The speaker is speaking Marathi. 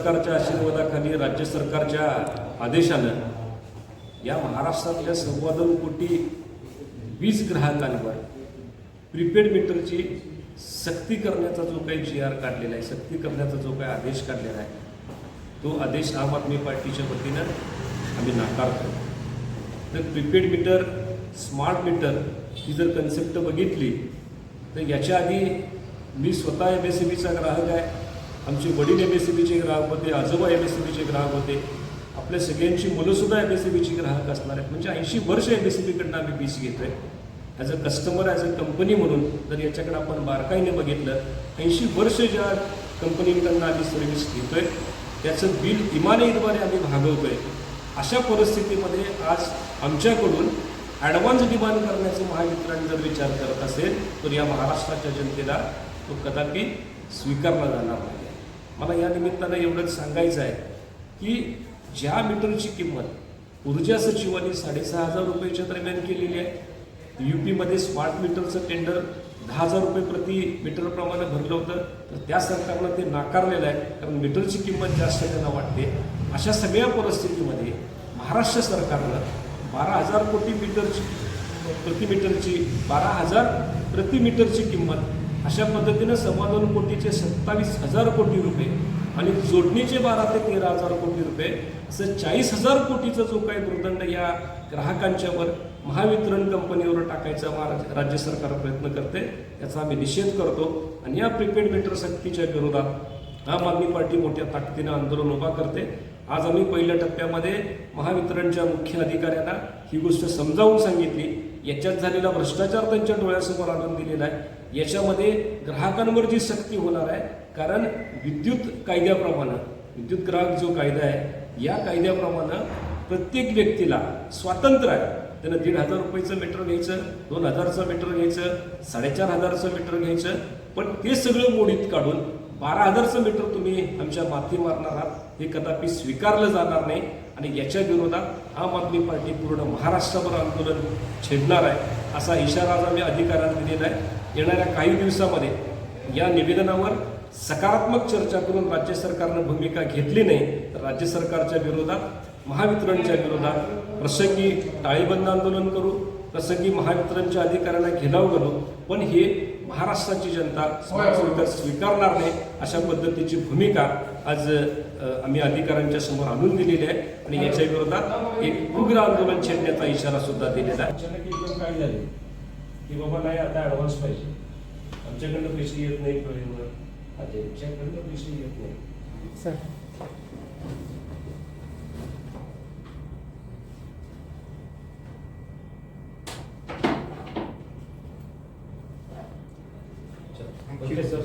सरकारच्या आशीर्वादाखाली राज्य सरकारच्या आदेशानं या महाराष्ट्रातल्या संवादन कोटी वीज ग्राहकांवर प्रीपेड मीटरची सक्ती करण्याचा जो काही जी आर काढलेला आहे सक्ती करण्याचा जो काही आदेश काढलेला आहे तो आदेश आम आदमी पार्टीच्या वतीनं आम्ही नाकारतो. तर प्रीपेड मीटर स्मार्ट मीटर ही जर कन्सेप्ट बघितली तर याच्या आधी मी स्वतः एम एस सी बीचा ग्राहक आहे. आमचे वडील एम एस सी बीचे ग्राहक होते आजोबा एम एस सी बीचे ग्राहक होते. आपल्या सगळ्यांची मुलंसुद्धा एम एस सी बीची ग्राहक असणार आहेत. म्हणजे ऐंशी वर्ष एम एस सी बीकडनं आम्ही वीज घेतो आहे as a customer as a company म्हणून जर याच्याकडे आपण बारकाईने बघितलं ऐंशी वर्ष ज्या कंपनीकडनं आम्ही सर्व्हिस घेतोय त्याचं बिल इमानईद्वारे आम्ही भागवतोय. अशा परिस्थितीमध्ये आज आमच्याकडून ॲडव्हान्स डिमांड करण्याचं महावितरण जर विचार करत असेल तर या महाराष्ट्राच्या जनतेला तो कदापि स्वीकारला जाणार नाही. मला या निमित्तानं एवढंच सांगायचं आहे की ज्या मीटरची किंमत ऊर्जा सचिवांनी साडेसहा हजार रुपयेच्या दरम्यान केलेली आहे यू पीमध्ये स्मार्ट मीटरचं टेंडर दहा हजार रुपये प्रति मीटरप्रमाणे भरलं होतं तर त्या सरकारनं ते नाकारलेलं आहे. कारण मीटरची किंमत जास्त त्यांना वाटते. अशा सगळ्या परिस्थितीमध्ये महाराष्ट्र सरकारनं बारा हजार कोटी मीटरची प्रति मीटरची बारा हजार प्रति मीटरची किंमत अशा पद्धतीनं समाधान कोटीचे सत्तावीस हजार कोटी रुपये आणि जोडणीचे बारा ते तेरा हजार कोटी रुपये असं चाळीस हजार कोटीचा जो काही दुर्दंड या ग्राहकांच्यावर महावितरण कंपनीवर टाकायचा महाराज राज्य सरकार प्रयत्न करते याचा आम्ही निषेध करतो. आणि या प्रीपेड मीटर सक्तीच्या विरोधात आम आदमी पार्टी मोठ्या ताकदीनं आंदोलन उभा करते. आज आम्ही पहिल्या टप्प्यामध्ये महावितरणच्या मुख्य अधिकाऱ्यांना ही गोष्ट समजावून सांगितली. याच्यात झालेला भ्रष्टाचार त्यांच्या डोळ्यासमोर आणून दिलेला आहे. याच्यामध्ये ग्राहकांवर जी सक्ती होणार आहे कारण विद्युत कायद्याप्रमाणे विद्युत ग्राहक जो कायदा आहे या कायद्याप्रमाणे प्रत्येक व्यक्तीला स्वातंत्र्य आहे. त्यानं दीड हजार रुपयेचं मीटर घ्यायचं दोन हजारचं मीटर घ्यायचं साडेचार हजारचं मीटर घ्यायचं पण ते सगळं मोडीत काढून बारा हजारचं मीटर तुम्ही आमच्या माथी मारणार आहात. हे कदापि स्वीकारलं जाणार नाही. आणि याच्या विरोधात आम आदमी पार्टी पूर्ण महाराष्ट्रभर आंदोलन छेडणार आहे असा इशारा आज आम्ही अधिकाऱ्यांना दिलेला आहे. येणाऱ्या काही दिवसामध्ये या निवेदनावर सकारात्मक चर्चा करून राज्य सरकारनं भूमिका घेतली नाही तर राज्य सरकारच्या विरोधात महावितरणच्या विरोधात प्रसंगी टाळेबंद आंदोलन करू प्रसंगी महावितरणच्या अधिकाऱ्यांना घेराव करू पण हे महाराष्ट्राची जनता स्वीकार स्वीकारणार नाही अशा पद्धतीची भूमिका आज आम्ही अधिकाऱ्यांच्या समोर आणून दिलेली आहे. आणि याच्या विरोधात एक उग्र आंदोलन छेडण्याचा इशारा सुद्धा दिलेला आहे. काय झाले? की बाबा नाही आता ॲडव्हान्स पाहिजे. आमच्याकडनं पैसे येत नाही त्यांच्याकडनं पैसे येत नाही सर. 길에서